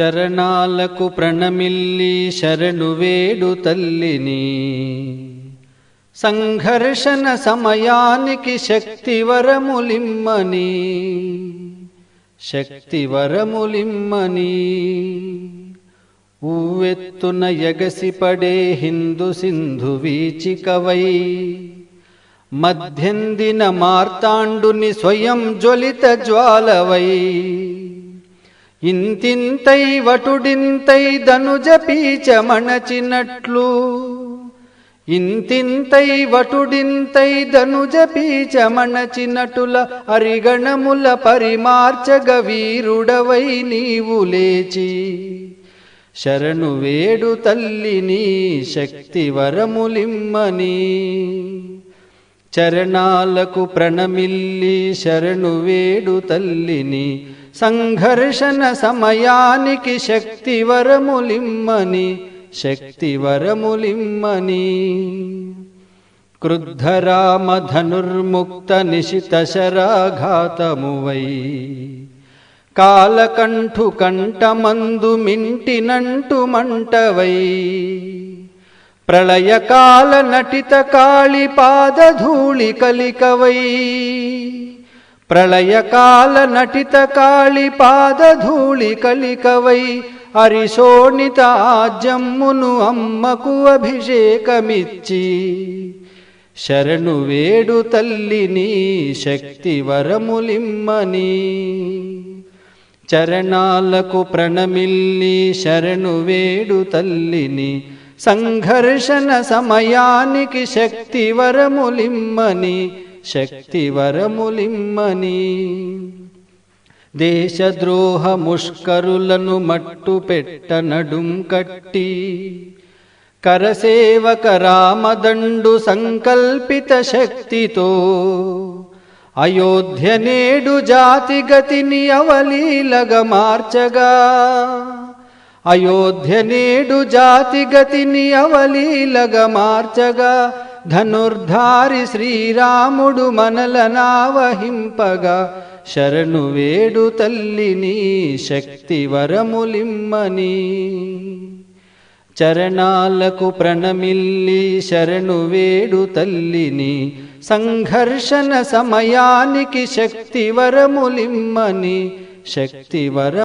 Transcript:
చరణాలకు ప్రణమిల్లి శరణు వేడు తల్లిని. సంఘర్షణ సమయానికి శక్తివరములిమ్మని శక్తివరములిమ్మని ఊవెత్తున ఎగసిపడే హిందు సింధు వీచికవై. మధ్యందిన మార్తాండుని స్వయం జ్వలిత జ్వాలవై. ఇంతింతై వటుడింతై ధనుజ పీచమణచినట్లు ఇంతింతై వటుడింతై ధనుజ పీచమణచినటుల అరిగణముల పరిమార్చగ వీరుడవై నీవు లేచి. శరణు వేడు తల్లిని శక్తి వరములిమ్మని. చరణాలకు ప్రణమిల్లి శరణు వేడు తల్లిని సంఘర్షణ సమయానికి శక్తి వరములిమ్మని శక్తి వరములిమ్మని క్రుద్ధరామ ధనుర్ముక్త నిశిత శరాఘాతమువై కాలకంఠు కంఠమందు మింటినంటు మంటవై ప్రళయకాల నటిత కాళి పాదధూళి కలికవై. ప్రళయకాల నటిత కాళి పాదధూళి కలికవై అరిశోణిత ఆజ్యమ్మును అమ్మకు అభిషేకమిచ్చి శరణు వేడు తల్లిని శక్తి వరములిమ్మని చరణాలకు ప్రణమిల్లి శరణు వేడు తల్లిని సంఘర్షణ సమయానికి శక్తి వరములిమ్మని శక్తి వరములిమ్మని దేశద్రోహ ముష్కరులను మట్టు పెట్ట నడుం కట్టి. కరసేవక రామదండు సంకల్పిత శక్తితో అయోధ్య నేడు జాతి గతిని అవలీలగ మార్చగా. అయోధ్య నేడు జాతి గతిని అవలీలగ మార్చగా. ధనుర్ధారి శ్రీరాముడు మనలనావహింపగా శరణు వేడు తల్లిని శక్తి వరములిమ్మని. చరణాలకు ప్రణమిల్లి శరణు వేడు తల్లిని సంఘర్షణ సమయానికి శక్తి వరములిమ్మని. శక్తి వర